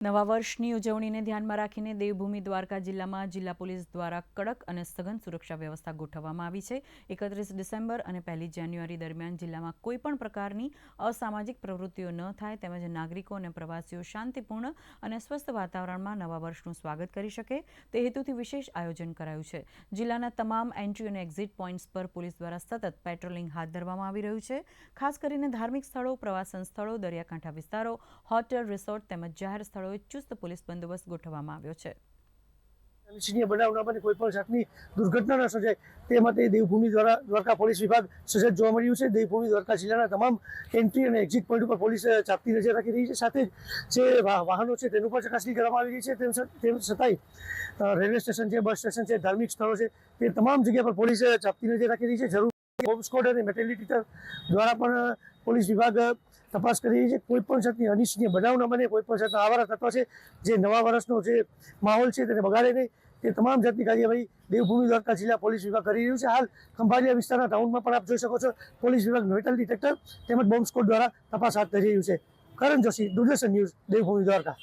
નવા વર્ષની ઉજવણીને ધ્યાનમાં રાખીને દેવભૂમિ દ્વારકા જિલ્લામાં જિલ્લા પોલીસ દ્વારા કડક અને સઘન સુરક્ષા વ્યવસ્થા ગોઠવવામાં આવી છે. એકત્રીસ ડિસેમ્બર અને પહેલી જાન્યુઆરી દરમિયાન જિલ્લામાં કોઈપણ પ્રકારની અસામાજિક પ્રવૃત્તિઓ ન થાય તેમજ નાગરિકો અને પ્રવાસીઓ શાંતિપૂર્ણ અને સ્વસ્થ વાતાવરણમાં નવા વર્ષનું સ્વાગત કરી શકે તે હેતુથી વિશેષ આયોજન કરાયું છે. જિલ્લાના તમામ એન્ટ્રી અને એક્ઝિટ પોઈન્ટ્સ પર પોલીસ દ્વારા સતત પેટ્રોલિંગ હાથ ધરવામાં આવી રહ્યું છે. ખાસ કરીને ધાર્મિક સ્થળો, પ્રવાસન સ્થળો, દરિયાકાંઠા વિસ્તારો, હોટેલ, રિસોર્ટ તેમજ જાહેર સ્થળોએ ચુસ્ત પોલીસ બંદોબસ્ત ગોઠવવામાં આવ્યો છે. અનિચ્છનીય બનાવના માટે કોઈ પણ જાતની દુર્ઘટના ન સર્જાય. તે માટે દેવભૂમિ દ્વારા દ્વારકા પોલીસ વિભાગ સજ્જ જોવા મળ્યું છે. દેવભૂમિ દ્વારકા જિલ્લાના તમામ એન્ટ્રી અને એક્ઝિટ પોઈન્ટ ઉપર પોલીસ ચાપતી નજર રાખી રહી છે. સાથે જે વાહનો છે તેનું પણ ચકાસણી કરવામાં આવી રહી છે. તેમ તેમ છતાંય રેલવે સ્ટેશન છે, બસ સ્ટેશન છે, ધાર્મિક સ્થળો છે, તે તમામ જગ્યા પર પોલીસ ચાપતી નજર રાખી રહી છે. જરૂર હોમ સ્કોડ અને મેટર્નિટી દ્વારા પણ પોલીસ વિભાગ તપાસ કરી છે. કોઈ પણ જાતની અનિચ્છનીય બનાવ બને, કોઈ પણ જાતના આવારા તત્વ છે, જે નવા વર્ષનો જે માહોલ છે તેને બગાડે નહીં. તે તમામ જાતની કાર્યવાહી દેવભૂમિ દ્વારકા જિલ્લા પોલીસ વિભાગ કરી રહ્યું છે. હાલ ખંભાળિયા વિસ્તારના ટાઉનમાં પણ આપ જોઈ શકો છો, પોલીસ વિભાગ મેટલ ડિટેક્ટર તેમજ બોમ્બ સ્કોડ દ્વારા તપાસ હાથ ધરી રહ્યું છે. કરણ જોશી, દૂરદર્શન ન્યૂઝ, દેવભૂમિ દ્વારકા.